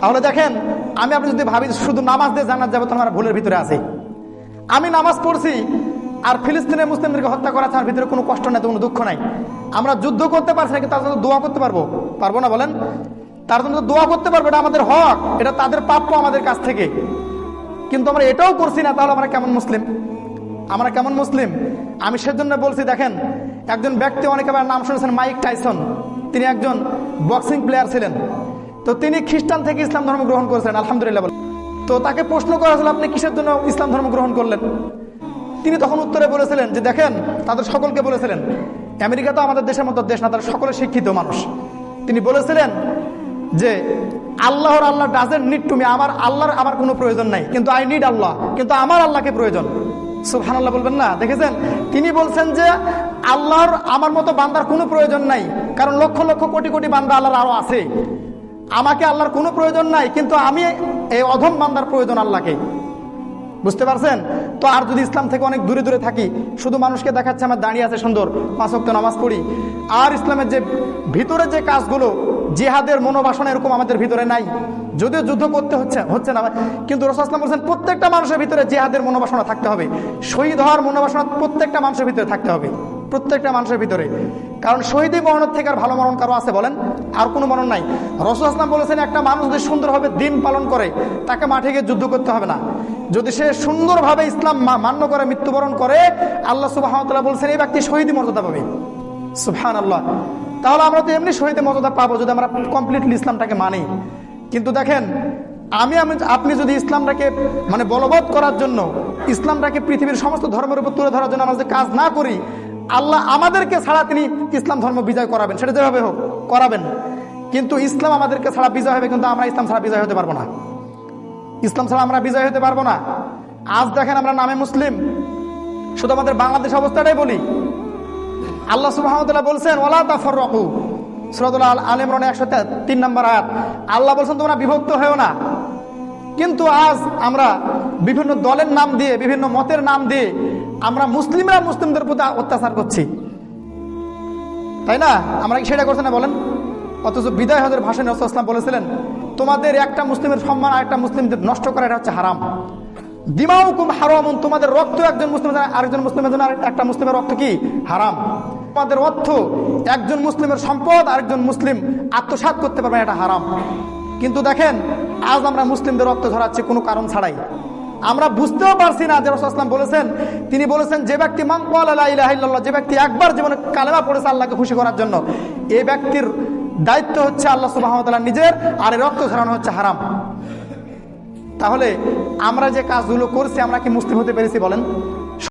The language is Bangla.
তাহলে দেখেন, আমি আপনি যদি ভাবি শুধু নামাজ দিয়ে জানার যাব তোমার ভুলের ভিতরে আছে। আমি নামাজ পড়ছি, আর ফিলিস্তিনের মুসলিমদেরকে হত্যা করা তার ভিতরে কোনো কষ্ট নাই, কোনো দুঃখ নাই। আমরা যুদ্ধ করতে পারছি না, কিন্তু তার জন্য দোয়া করতে পারব। পারব না বলেন? তার জন্য দোয়া করতে পারব, এটা আমাদের হক, এটা তাদের প্রাপ্য আমাদের কাছ থেকে। কিন্তু আমরা এটাও করছি না, তাহলে আমরা কেমন মুসলিম? আমরা কেমন মুসলিম? আমি সেজন্য বলছি, দেখেন, একজন ব্যক্তি অনেকে নাম শুনেছেন, মাইক টাইসন। তিনি একজন বক্সিং প্লেয়ার ছিলেন। তো তিনি খ্রিস্টান থেকে ইসলাম ধর্ম গ্রহণ করেছেন, আলহামদুলিল্লাহ। তো তাকে প্রশ্ন করা হয়েছিল, আপনি কিসের জন্য ইসলাম ধর্ম গ্রহণ করলেন? তিনি তখন উত্তরে বলেছিলেন যে, দেখেন, তাদের সকলকে বলেছিলেন, আমেরিকা তো আমাদের দেশের মতো দেশ না, তারা সকলে শিক্ষিত মানুষ। তিনি বলেছিলেন যে, আল্লাহর Allah doesn't need to me আমার আল্লাহর আমার কোনো প্রয়োজন নাই, কিন্তু আই নিড আল্লাহ, কিন্তু আমার আল্লাহকে প্রয়োজন। সুবহান আল্লাহ বলবেন না। দেখেছেন? তিনি বলছেন যে, আল্লাহর আমার মতো বান্দার কোনো প্রয়োজন নাই, কারণ লক্ষ লক্ষ কোটি কোটি বান্দা আল্লাহর আরও আছে। আমাকে আল্লাহর কোনো প্রয়োজন নাই, কিন্তু আমি এই অধম বান্দার প্রয়োজন আল্লাহকে। বুঝতে পারছেন? তো আর যদি ইসলাম থেকে অনেক দূরে দূরে থাকি, শুধু মানুষকে দেখাচ্ছে আমার দাঁড়িয়ে আছে সুন্দর, পাঁচ ওয়াক্ত নামাজ পড়ি। আর ইসলামের যে ভিতরে যে কাজগুলো, জিহাদের মনোবাসনা এরকম আমাদের ভিতরে নাই। যদিও যুদ্ধ করতে হচ্ছে হচ্ছে না, কিন্তু রসুলাম বলছেন, প্রত্যেকটা মানুষের ভিতরে জিহাদের মনোবাসনা থাকতে হবে। শহীদ হওয়ার মনোবাসনা প্রত্যেকটা মানুষের ভিতরে থাকতে হবে। প্রত্যেকটা মানুষের ভিতরে। কারণ শহীদী মরণের থেকে আর ভালো মরণ কারও আছে বলেন? আর কোনো মরণ নাই। রসুল আসলাম বলেছেন, একটা মানুষ যদি সুন্দরভাবে দিন পালন করে, তাকে মাঠে গিয়ে যুদ্ধ করতে হবে না। যদি সে সুন্দরভাবে ইসলাম মান্য করে, মৃত্যুবরণ করে, আল্লাহ সুবাহ বলছেন, এই ব্যক্তি শহীদী মর্যাদা পাবে। সুবহান আল্লাহ তাহলে আমরা তো এমনি শহীদে মর্যাদা পাবো যদি আমরা কমপ্লিটলি ইসলামটাকে মানি। কিন্তু দেখেন আমি আপনি যদি ইসলামটাকে মানে বলবৎ করার জন্য, ইসলামটাকে পৃথিবীর সমস্ত ধর্মের উপর তুলে ধরার জন্য আমরা যদি কাজ না করি আল্লাহ আমাদেরকে ছাড়া তিনি ইসলাম ধর্ম বিজয় করাবেন। সেটা যেভাবে হোক, করাবেন। কিন্তু ইসলাম আমাদেরকে ছাড়া বিজয় হবে, কিন্তু আমরা ইসলাম ছাড়া বিজয় হতে পারব না। ইসলাম ছাড়া আমরা বিজয় হতে পারব না। আজ দেখেন আমরা নামে মুসলিম। শুধু আমাদের বাংলাদেশ অবস্থাটাই বলি। আল্লাহ সুবাহতাল্লাহ বলছেন ওলা তাফর রকু সুরতুল্লাহ আল ইমরান একশো তিন নম্বর আয়াত। আল্লাহ বলছেন, তোমরা বিভক্ত হয়েও না। কিন্তু আজ আমরা বিভিন্ন দলের নাম দিয়ে, বিভিন্ন মতের নাম দিয়ে আমরা মুসলিমরা মুসলিমদের প্রতি অত্যাচার করছি। তাই না? আমরা কি সেটা করছি না বলেন? অথচ বিদায় হজের ভাষণে রসুলাম বলেছিলেন, তোমাদের একটা মুসলিমের সম্মান আর একটা মুসলিমদের নষ্ট করা, এটা হচ্ছে হারাম। দিমাউকুম হারামুন, তোমাদের রক্ত একজন মুসলিম আরেকজন মুসলিমের জন্য একটা মুসলিমের রক্ত কি? হারাম। তোমাদের অর্থ একজন মুসলিমের সম্পদ, আরেকজন মুসলিম আত্মসাৎ করতে পারবে এটা হারাম। কিন্তু দেখেন, আজ আমরা মুসলিমদের রক্ত ঝরাচ্ছি কোনো কারণ ছাড়াই। আমরা বুঝতেও পারছি না যে রসুলাম বলেছেন, তিনি বলেছেন, যে ব্যক্তি মাংকাল্লাহ যে ব্যক্তি একবার জীবনে কালেমা পড়েছে আল্লাহকে খুশি করার জন্য এই ব্যক্তির দায়িত্ব হচ্ছে আল্লাহ সুবাহ নিজের, আর এই রক্ত ঝরানো হচ্ছে হারাম। তাহলে আমরা যে কাজগুলো করছি, আমরা কি মুসলিম হতে পেরেছি বলেন?